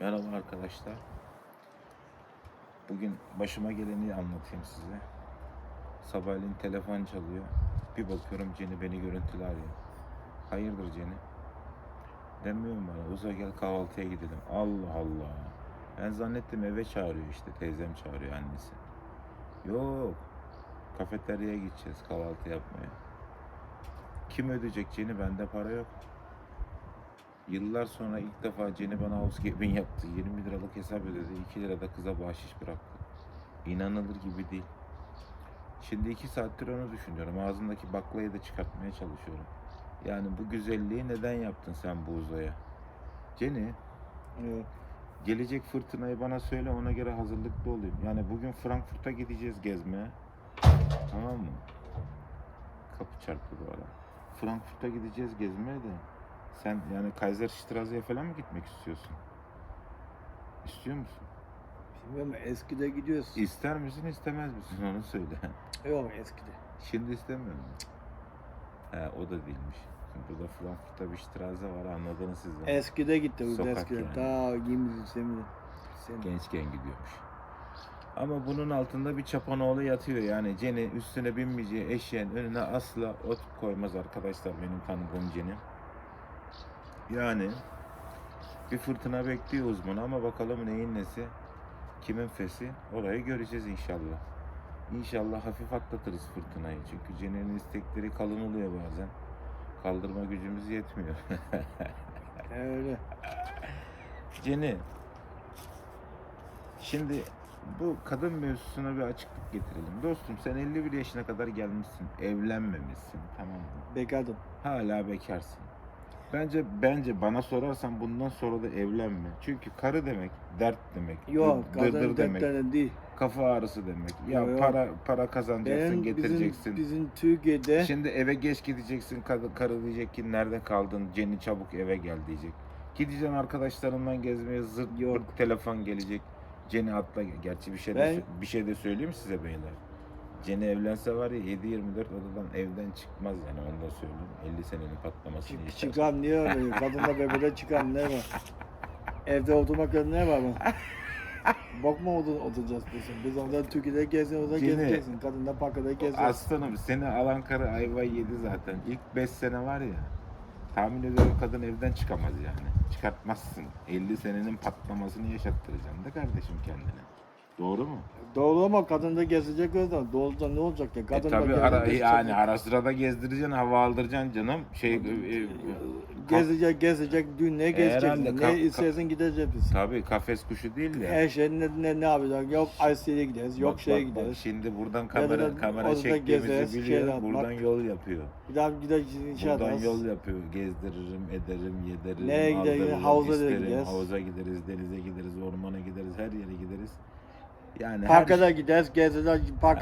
Merhaba arkadaşlar. Bugün başıma geleni anlatayım size. Sabahleyin telefon çalıyor. Bir bakıyorum Ceni beni görüntülü arıyor. Hayırdır Ceni? Demiyorum bana. Uza gel kahvaltıya gidelim. Allah Allah. Ben zannettim eve çağırıyor işte. Teyzem çağırıyor annesi. Yok. Kafeteryaya gideceğiz kahvaltı yapmaya. Kim ödeyecek Ceni? Bende para yok. Yıllar sonra ilk defa Ceni bana housekeeping yaptı. 20 liralık hesap ödedi. 2 lira da kıza bahşiş bıraktı. İnanılır gibi değil. Şimdi 2 saattir onu düşünüyorum. Ağzımdaki baklayı da çıkartmaya çalışıyorum. Yani bu güzelliği neden yaptın sen bu uzaya? Ceni, Evet. gelecek fırtınayı bana söyle ona göre hazırlıklı olayım. Yani bugün Frankfurt'a gideceğiz gezmeye. Tamam mı? Kapı çarptı bu ara. Frankfurt'a gideceğiz gezmeye de. Sen yani Kaiserstrasse'ye falan mı gitmek istiyorsun? İstiyor musun? Bilmiyorum eskide gidiyoruz. İster misin istemez misin onu söyle. Yok eskide. Şimdi istemiyor musun? He o da değilmiş. Şimdi burada Frankfurt'ta bir Strasse var anladınız siz de. Eskide gitti bu Sokak eskide. yani. Ta 20 sene. Sen Gençken gidiyormuş. Ama bunun altında bir çapanoğlu yatıyor yani. Ceni üstüne binmeyeceği eşeğin önüne asla ot koymaz arkadaşlar benim tanıdığım Ceni. Yani bir fırtına bekliyor uzmanı ama bakalım neyin nesi, kimin fesi orayı göreceğiz inşallah. İnşallah hafif atlatırız fırtınayı. Çünkü Ceni'nin istekleri kalın oluyor bazen. Kaldırma gücümüz yetmiyor. öyle. Ceni, şimdi bu kadın mevzusuna bir açıklık getirelim. Dostum sen 51 yaşına kadar gelmişsin, evlenmemişsin, tamam mı? Bekardım. Hala bekarsın. Bence bence bana sorarsan bundan sonra da evlenme. Çünkü karı demek dert demek. Yok dır- dırdır kadın demek. değil. Kafa ağrısı demek. Ya Yok, para para kazanacaksın, Benim getireceksin. bizim, bizim Türkiye'de Şimdi eve geç gideceksin. Karı, karı diyecek ki nerede kaldın? Ceni çabuk eve gel diyecek. Gideceksin arkadaşlarından gezmeye zırt Yok. pırt telefon gelecek. Ceni atla. Gerçi bir şey de, Ben- bir şey de söyleyeyim mi size beyler? Ceni evlense var ya 7-24 odadan evden çıkmaz yani onu da söyleyeyim. 50 senenin patlamasını çık, yaşar. çıkam niye öyle? Kadınla bebeğe çıkam ne var? Evde oturmak ne var mı? Bakma otur, oturacağız bizim. Biz orada Türkiye'de gezin, orada Cine. gezeceksin. Kadınla parkada gezeceksin. Aslanım seni alan karı ayvayı yedi zaten. İlk 5 sene var ya. Tahmin ediyorum kadın evden çıkamaz yani. Çıkartmazsın. 50 senenin patlamasını yaşattıracaksın da kardeşim kendine. Doğru mu? Doğru ama kadın da gezecek orada. Doğru da ne olacak ya? E Kadın tabi da ara, yani ara sırada gezdireceksin, hava aldıracaksın canım. Şey, e, e, gezecek, gezecek. Dün ne Herhalde gezeceksin? Ne ka- istersen gideceğiz biz. tabi kafes kuşu değil de. Her şey ne, ne, ne yapacak? Yok IC'ye gideriz, yok Bak, şeye bak, bak, gideriz. şimdi buradan Ya da kamera kamera orada çektiğimizi gezeriz, biliyor. şeyler buradan yapmak. yol yapıyor. Bir daha gideriz inşaat Buradan yol yapıyor. Gezdiririm, ederim, yediririm, Nereye aldırırım, Havuza da isterim. gideriz. Havuza gideriz, denize gideriz, ormana gideriz, her yere gideriz. Yani her Parka da gideriz, gezeriz, parka